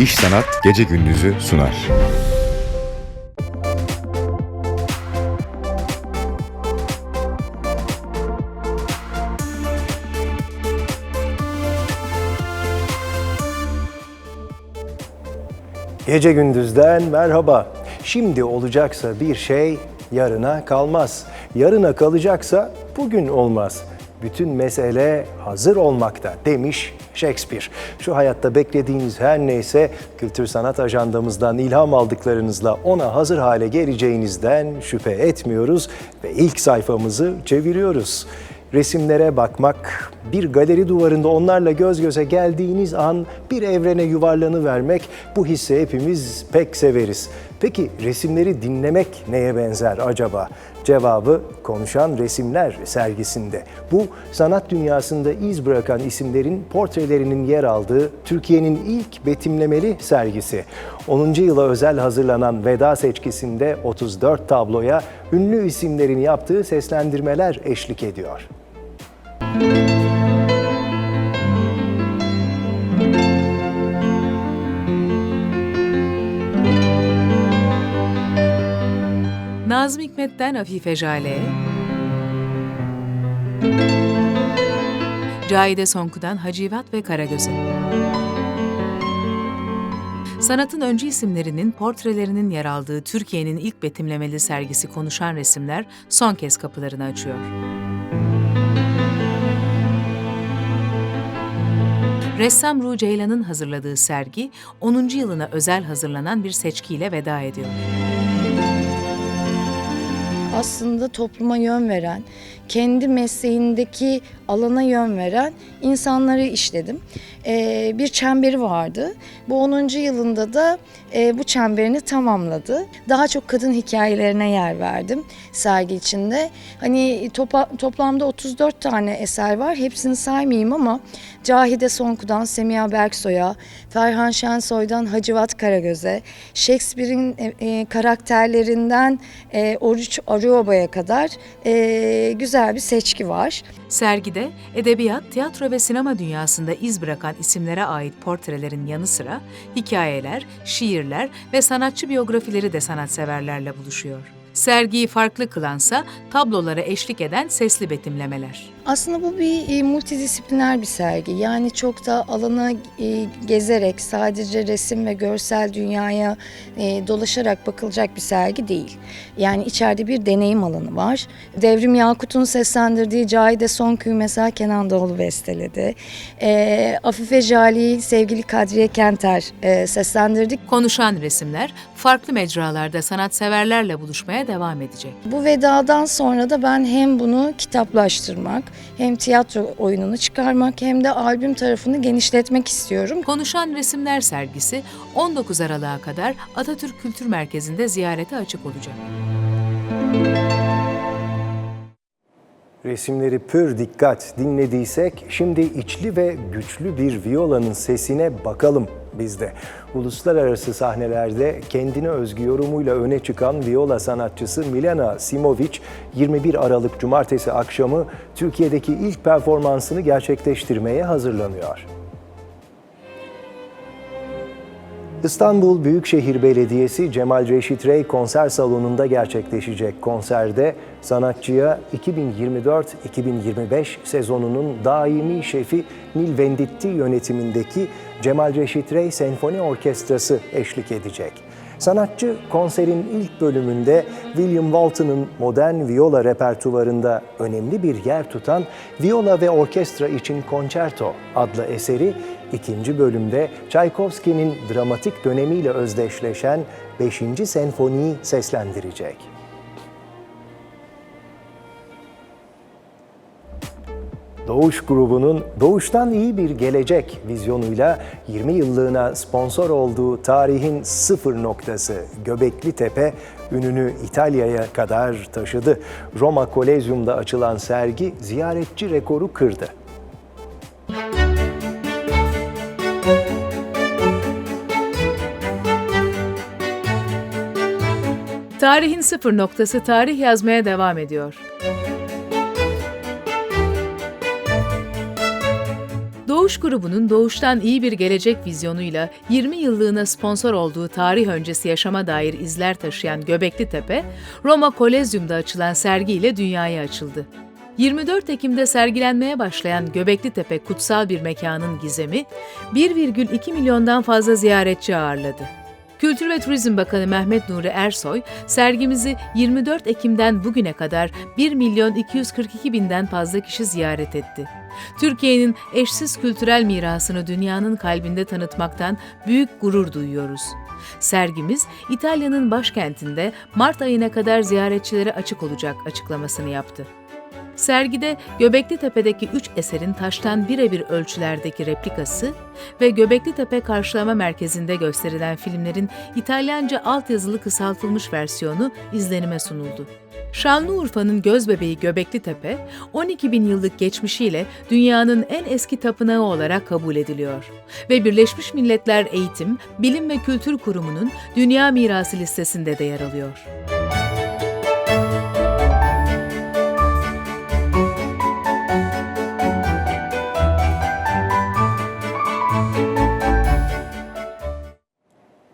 İş Sanat Gece Gündüz'ü sunar. Gece gündüzden merhaba. Şimdi olacaksa bir şey yarına kalmaz. Yarına kalacaksa bugün olmaz. Bütün mesele hazır olmakta demiş Shakespeare. Şu hayatta beklediğiniz her neyse kültür sanat ajandamızdan ilham aldıklarınızla ona hazır hale geleceğinizden şüphe etmiyoruz ve ilk sayfamızı çeviriyoruz. Resimlere bakmak, bir galeri duvarında onlarla göz göze geldiğiniz an bir evrene yuvarlanı vermek bu hissi hepimiz pek severiz. Peki resimleri dinlemek neye benzer acaba? Cevabı Konuşan Resimler sergisinde. Bu sanat dünyasında iz bırakan isimlerin portrelerinin yer aldığı Türkiye'nin ilk betimlemeli sergisi. 10. yıla özel hazırlanan veda seçkisinde 34 tabloya ünlü isimlerin yaptığı seslendirmeler eşlik ediyor. Nazım Hikmet'ten Afife Jale'ye, Cahide Sonku'dan Hacivat ve Karagöz'e. Sanatın öncü isimlerinin portrelerinin yer aldığı Türkiye'nin ilk betimlemeli sergisi Konuşan Resimler son kez kapılarını açıyor. Ressam Ruh Ceylan'ın hazırladığı sergi, 10. yılına özel hazırlanan bir seçkiyle veda ediyor. Aslında topluma yön veren, kendi mesleğindeki alana yön veren insanları işledim. Ee, bir çemberi vardı. Bu 10. yılında da e, bu çemberini tamamladı. Daha çok kadın hikayelerine yer verdim sergi içinde. Hani topa- toplamda 34 tane eser var. Hepsini saymayayım ama Cahide Sonku'dan Semiha Berksoy'a, Ferhan Şensoy'dan Hacivat Karagöz'e, Shakespeare'in e, e, karakterlerinden e, Oruç Arıoba'ya kadar e, güzel bir seçki var. Sergide edebiyat, tiyatro ve sinema dünyasında iz bırakan isimlere ait portrelerin yanı sıra hikayeler, şiirler ve sanatçı biyografileri de sanatseverlerle buluşuyor. Sergiyi farklı kılansa tablolara eşlik eden sesli betimlemeler. Aslında bu bir e, multidisipliner bir sergi. Yani çok da alanı e, gezerek sadece resim ve görsel dünyaya e, dolaşarak bakılacak bir sergi değil. Yani içeride bir deneyim alanı var. Devrim Yakut'un seslendirdiği Cahide Sonku'yu mesela Kenan Doğulu besteledi. E, Afife Jali'yi sevgili Kadriye Kenter e, seslendirdik. Konuşan resimler farklı mecralarda sanatseverlerle buluşmaya devam edecek. Bu vedadan sonra da ben hem bunu kitaplaştırmak, hem tiyatro oyununu çıkarmak hem de albüm tarafını genişletmek istiyorum. Konuşan Resimler sergisi 19 Aralık'a kadar Atatürk Kültür Merkezi'nde ziyarete açık olacak. Resimleri pür dikkat dinlediysek şimdi içli ve güçlü bir viyolanın sesine bakalım biz de. Uluslararası sahnelerde kendine özgü yorumuyla öne çıkan viyola sanatçısı Milena Simovic 21 Aralık Cumartesi akşamı Türkiye'deki ilk performansını gerçekleştirmeye hazırlanıyor. İstanbul Büyükşehir Belediyesi Cemal Reşit Rey konser salonunda gerçekleşecek konserde sanatçıya 2024-2025 sezonunun daimi şefi Nil Venditti yönetimindeki Cemal Reşit Rey Senfoni Orkestrası eşlik edecek. Sanatçı konserin ilk bölümünde William Walton'ın modern viola repertuvarında önemli bir yer tutan Viola ve Orkestra için Concerto adlı eseri, ikinci bölümde Tchaikovsky'nin dramatik dönemiyle özdeşleşen 5. senfoniyi seslendirecek. Doğuş grubunun Doğuştan iyi bir gelecek vizyonuyla 20 yıllığına sponsor olduğu tarihin sıfır noktası Göbekli Tepe ününü İtalya'ya kadar taşıdı. Roma Kolezyum'da açılan sergi ziyaretçi rekoru kırdı. Tarihin sıfır noktası tarih yazmaya devam ediyor. Doğu Doğuş grubunun doğuştan iyi bir gelecek vizyonuyla 20 yıllığına sponsor olduğu tarih öncesi yaşama dair izler taşıyan Göbekli Tepe, Roma Kolezyum'da açılan sergiyle dünyaya açıldı. 24 Ekim'de sergilenmeye başlayan Göbekli Tepe kutsal bir mekanın gizemi, 1,2 milyondan fazla ziyaretçi ağırladı. Kültür ve Turizm Bakanı Mehmet Nuri Ersoy, sergimizi 24 Ekim'den bugüne kadar 1 milyon 242 binden fazla kişi ziyaret etti. Türkiye'nin eşsiz kültürel mirasını dünyanın kalbinde tanıtmaktan büyük gurur duyuyoruz. Sergimiz İtalya'nın başkentinde Mart ayına kadar ziyaretçilere açık olacak açıklamasını yaptı. Sergide Göbekli Tepe'deki üç eserin taştan birebir ölçülerdeki replikası ve Göbekli Tepe Karşılama Merkezi'nde gösterilen filmlerin İtalyanca altyazılı kısaltılmış versiyonu izlenime sunuldu. Şanlıurfa'nın gözbebeği Göbekli Tepe, 12 bin yıllık geçmişiyle dünyanın en eski tapınağı olarak kabul ediliyor. Ve Birleşmiş Milletler Eğitim, Bilim ve Kültür Kurumu'nun Dünya Mirası listesinde de yer alıyor.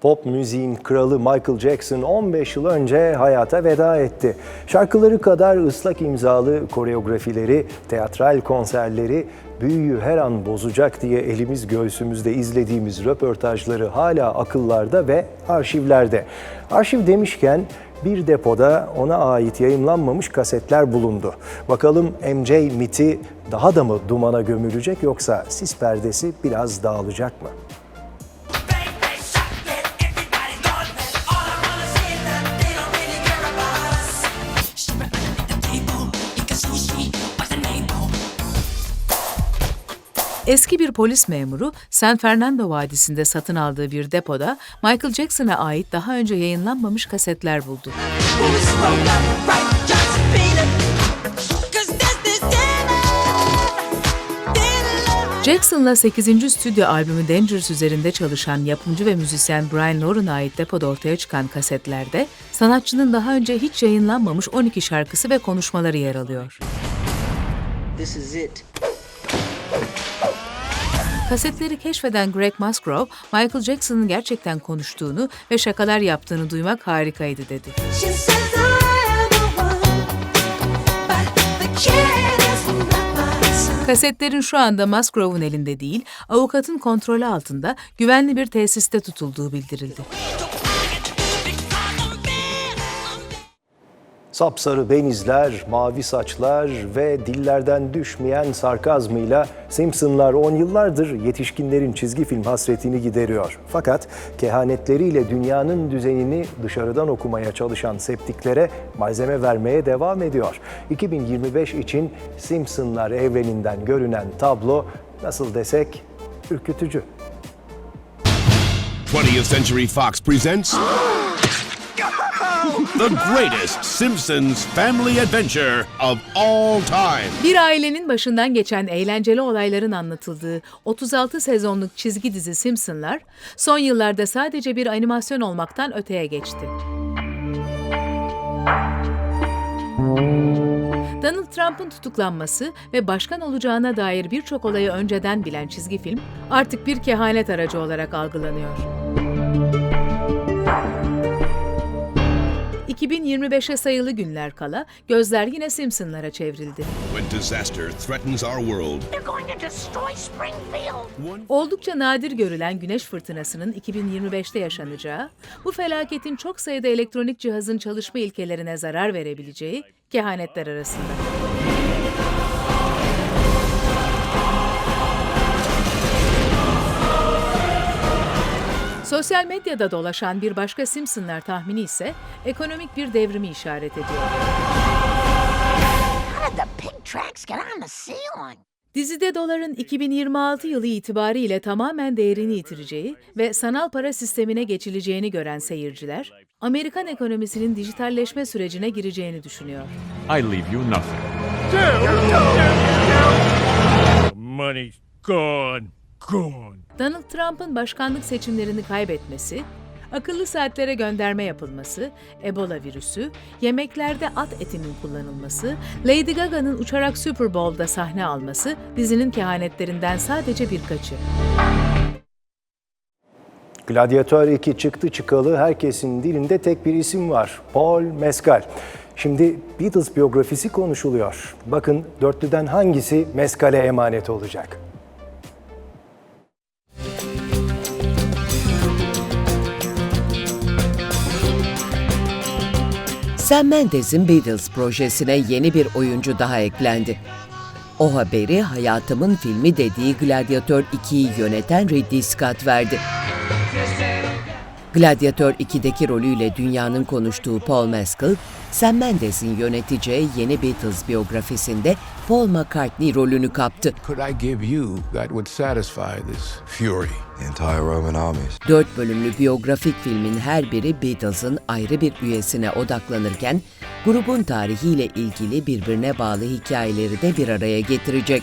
Pop müziğin kralı Michael Jackson 15 yıl önce hayata veda etti. Şarkıları kadar ıslak imzalı koreografileri, teatral konserleri büyüyü her an bozacak diye elimiz göğsümüzde izlediğimiz röportajları hala akıllarda ve arşivlerde. Arşiv demişken bir depoda ona ait yayımlanmamış kasetler bulundu. Bakalım MJ miti daha da mı dumana gömülecek yoksa sis perdesi biraz dağılacak mı? Eski bir polis memuru San Fernando Vadisi'nde satın aldığı bir depoda Michael Jackson'a ait daha önce yayınlanmamış kasetler buldu. Jackson'la 8. stüdyo albümü Dangerous üzerinde çalışan yapımcı ve müzisyen Brian Lauren'a ait depoda ortaya çıkan kasetlerde sanatçının daha önce hiç yayınlanmamış 12 şarkısı ve konuşmaları yer alıyor. This is it. Kasetleri keşfeden Greg Musgrove, Michael Jackson'ın gerçekten konuştuğunu ve şakalar yaptığını duymak harikaydı dedi. Kasetlerin şu anda Musgrove'un elinde değil, avukatın kontrolü altında güvenli bir tesiste tutulduğu bildirildi. Sapsarı benizler, mavi saçlar ve dillerden düşmeyen sarkazmıyla Simpsonlar 10 yıllardır yetişkinlerin çizgi film hasretini gideriyor. Fakat kehanetleriyle dünyanın düzenini dışarıdan okumaya çalışan septiklere malzeme vermeye devam ediyor. 2025 için Simpsonlar evreninden görünen tablo nasıl desek ürkütücü. 20th Century Fox presents the greatest Simpsons family adventure of all time. Bir ailenin başından geçen eğlenceli olayların anlatıldığı 36 sezonluk çizgi dizi Simpsonlar, son yıllarda sadece bir animasyon olmaktan öteye geçti. Donald Trump'ın tutuklanması ve başkan olacağına dair birçok olayı önceden bilen çizgi film artık bir kehanet aracı olarak algılanıyor. 2025'e sayılı günler kala gözler yine Simpsonlara çevrildi. Oldukça nadir görülen güneş fırtınasının 2025'te yaşanacağı, bu felaketin çok sayıda elektronik cihazın çalışma ilkelerine zarar verebileceği kehanetler arasında. Sosyal medyada dolaşan bir başka Simpsonlar tahmini ise ekonomik bir devrimi işaret ediyor. How did the pig tracks get on the ceiling? Dizide doların 2026 yılı itibariyle tamamen değerini yitireceği ve sanal para sistemine geçileceğini gören seyirciler, Amerikan ekonomisinin dijitalleşme sürecine gireceğini düşünüyor. I leave you nothing. Money's gone, gone. Donald Trump'ın başkanlık seçimlerini kaybetmesi, akıllı saatlere gönderme yapılması, Ebola virüsü, yemeklerde at etinin kullanılması, Lady Gaga'nın uçarak Super Bowl'da sahne alması dizinin kehanetlerinden sadece birkaçı. Gladyatör 2 çıktı çıkalı herkesin dilinde tek bir isim var. Paul Mescal. Şimdi Beatles biyografisi konuşuluyor. Bakın dörtlüden hangisi Mescal'e emanet olacak? Sam Mendes'in Beatles projesine yeni bir oyuncu daha eklendi. O haberi Hayatımın Filmi dediği Gladiator 2'yi yöneten Ridley Scott verdi. Gladiator 2'deki rolüyle dünyanın konuştuğu Paul Mescal, Sam Mendes'in yöneteceği yeni Beatles biyografisinde Paul McCartney rolünü kaptı. Dört bölümlü biyografik filmin her biri Beatles'ın ayrı bir üyesine odaklanırken, grubun tarihiyle ilgili birbirine bağlı hikayeleri de bir araya getirecek.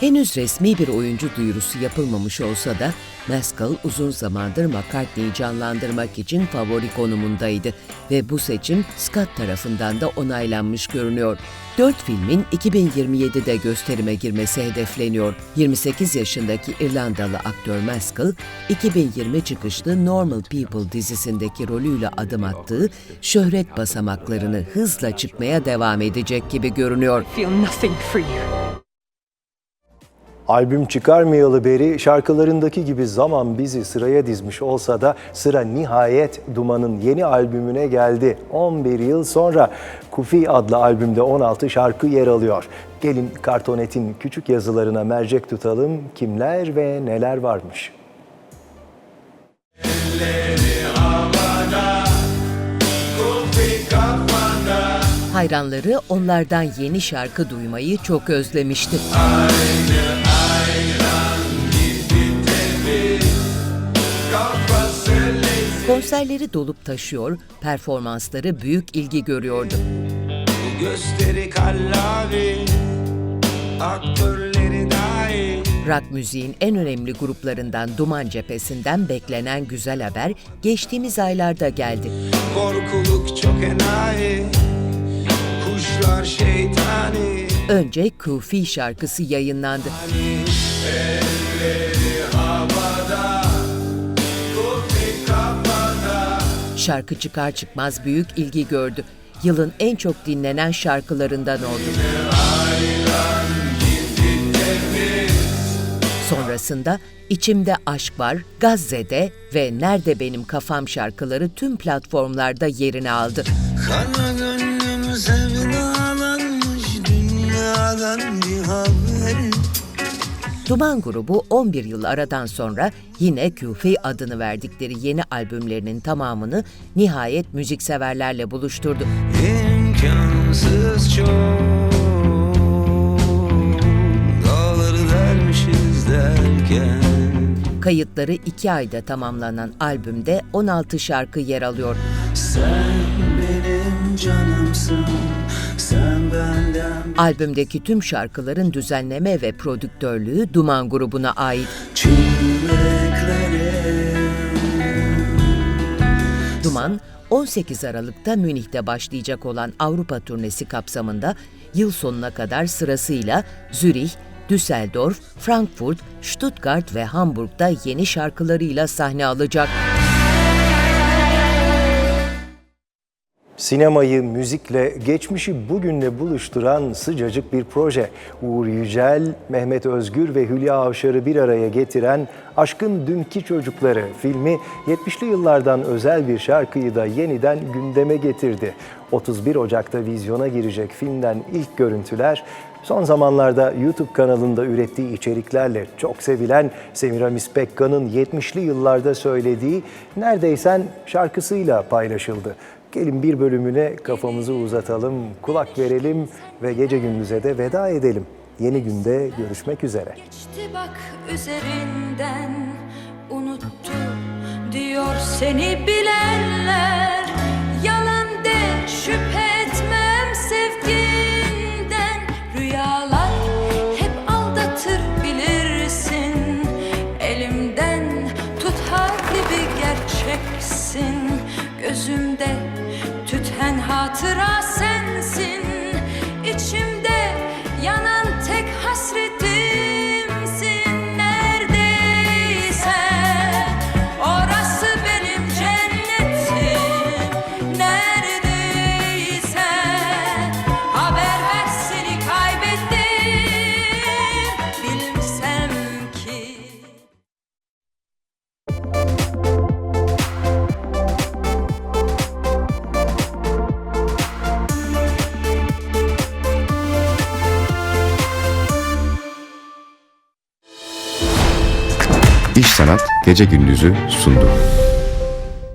Henüz resmi bir oyuncu duyurusu yapılmamış olsa da Maskell uzun zamandır McCartney'i canlandırmak için favori konumundaydı ve bu seçim Scott tarafından da onaylanmış görünüyor. Dört filmin 2027'de gösterime girmesi hedefleniyor. 28 yaşındaki İrlandalı aktör Maskell, 2020 çıkışlı Normal People dizisindeki rolüyle adım attığı şöhret basamaklarını hızla çıkmaya devam edecek gibi görünüyor. Albüm çıkarmayalı beri şarkılarındaki gibi zaman bizi sıraya dizmiş olsa da sıra nihayet Duman'ın yeni albümüne geldi. 11 yıl sonra Kufi adlı albümde 16 şarkı yer alıyor. Gelin Kartonet'in küçük yazılarına mercek tutalım kimler ve neler varmış. Hayranları onlardan yeni şarkı duymayı çok özlemişti. Konserleri dolup taşıyor, performansları büyük ilgi görüyordu. Gösteri kallavi Aktörleri dahi Rock müziğin en önemli gruplarından Duman Cephesi'nden beklenen güzel haber geçtiğimiz aylarda geldi. Korkuluk çok enayi Kuşlar şeytani Önce Kufi şarkısı yayınlandı. Şarkı çıkar çıkmaz büyük ilgi gördü. Yılın en çok dinlenen şarkılarından oldu. Sonrasında İçimde Aşk Var, Gazze'de ve Nerede Benim Kafam şarkıları tüm platformlarda yerini aldı. Kana gönlüm sevdalanmış Dünyadan bir haber Duman grubu 11 yıl aradan sonra yine Küfi adını verdikleri yeni albümlerinin tamamını nihayet müzikseverlerle buluşturdu. İmkansız çok Dağları delmişiz derken Kayıtları 2 ayda tamamlanan albümde 16 şarkı yer alıyor. Sen benim canımsın Sen Albümdeki tüm şarkıların düzenleme ve prodüktörlüğü Duman grubuna ait. Duman, 18 Aralık'ta Münih'te başlayacak olan Avrupa turnesi kapsamında yıl sonuna kadar sırasıyla Zürih, Düsseldorf, Frankfurt, Stuttgart ve Hamburg'da yeni şarkılarıyla sahne alacak. Sinemayı müzikle, geçmişi bugünle buluşturan sıcacık bir proje. Uğur Yücel, Mehmet Özgür ve Hülya Avşar'ı bir araya getiren Aşkın Dünkü Çocukları filmi 70'li yıllardan özel bir şarkıyı da yeniden gündeme getirdi. 31 Ocak'ta vizyona girecek filmden ilk görüntüler Son zamanlarda YouTube kanalında ürettiği içeriklerle çok sevilen Semiramis Pekkan'ın 70'li yıllarda söylediği Neredeysen şarkısıyla paylaşıldı. Gelin bir bölümüne kafamızı uzatalım, kulak verelim ve gece gündüze de veda edelim. Yeni günde görüşmek üzere. Geçti bak üzerinden unuttu diyor seni bilenler Gece Gündüz'ü sundu.